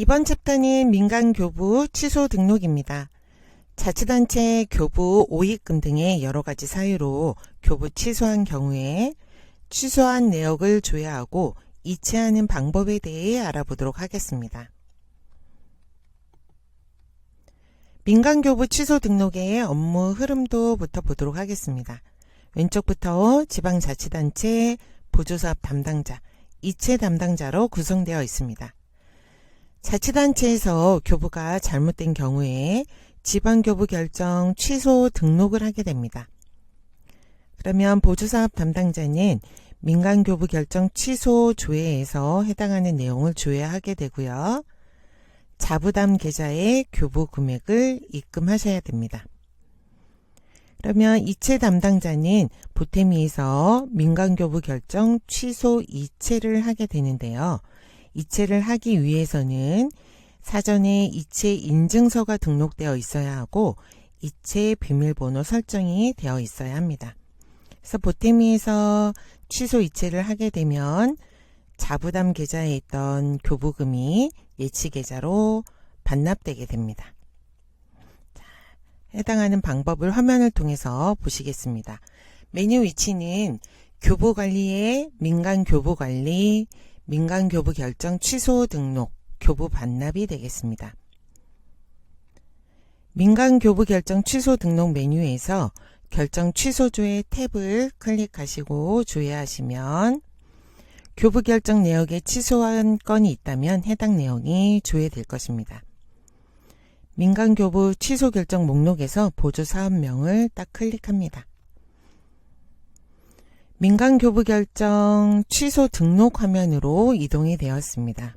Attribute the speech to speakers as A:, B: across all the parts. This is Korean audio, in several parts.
A: 이번 챕터는 민간교부 취소 등록입니다. 자치단체 교부 오입금 등의 여러 가지 사유로 교부 취소한 경우에 취소한 내역을 조회하고 이체하는 방법에 대해 알아보도록 하겠습니다. 민간교부 취소 등록의 업무 흐름도부터 보도록 하겠습니다. 왼쪽부터 지방자치단체 보조사업 담당자, 이체 담당자로 구성되어 있습니다. 자치단체에서 교부가 잘못된 경우에 지방교부 결정 취소 등록을 하게 됩니다. 그러면 보조사업 담당자는 민간교부 결정 취소 조회에서 해당하는 내용을 조회하게 되고요. 자부담 계좌에 교부 금액을 입금하셔야 됩니다. 그러면 이체 담당자는 보태미에서 민간교부 결정 취소 이체를 하게 되는데요. 이체를 하기 위해서는 사전에 이체 인증서가 등록되어 있어야 하고 이체 비밀번호 설정이 되어 있어야 합니다. 그래서 보태미에서 취소 이체를 하게 되면 자부담 계좌에 있던 교부금이 예치 계좌로 반납되게 됩니다. 자, 해당하는 방법을 화면을 통해서 보시겠습니다. 메뉴 위치는 교부관리의 민간교부관리, 민간교부 결정 취소 등록, 교부 반납이 되겠습니다. 민간교부 결정 취소 등록 메뉴에서 결정 취소조의 탭을 클릭하시고 조회하시면 교부 결정 내역에 취소한 건이 있다면 해당 내용이 조회될 것입니다. 민간교부 취소 결정 목록에서 보조 사업명을 딱 클릭합니다. 민간 교부 결정 취소 등록 화면으로 이동이 되었습니다.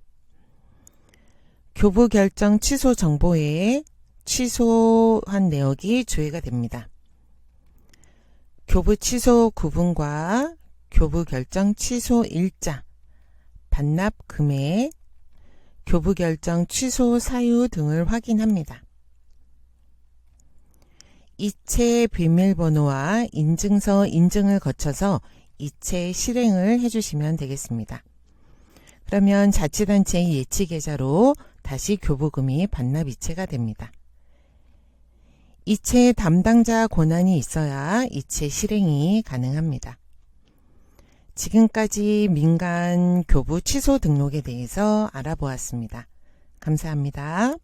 A: 교부 결정 취소 정보에 취소한 내역이 조회가 됩니다. 교부 취소 구분과 교부 결정 취소 일자, 반납 금액, 교부 결정 취소 사유 등을 확인합니다. 이체 비밀번호와 인증서 인증을 거쳐서 이체 실행을 해주시면 되겠습니다. 그러면 자치단체의 예치 계좌로 다시 교부금이 반납 이체가 됩니다. 이체 담당자 권한이 있어야 이체 실행이 가능합니다. 지금까지 민간 교부 취소 등록에 대해서 알아보았습니다. 감사합니다.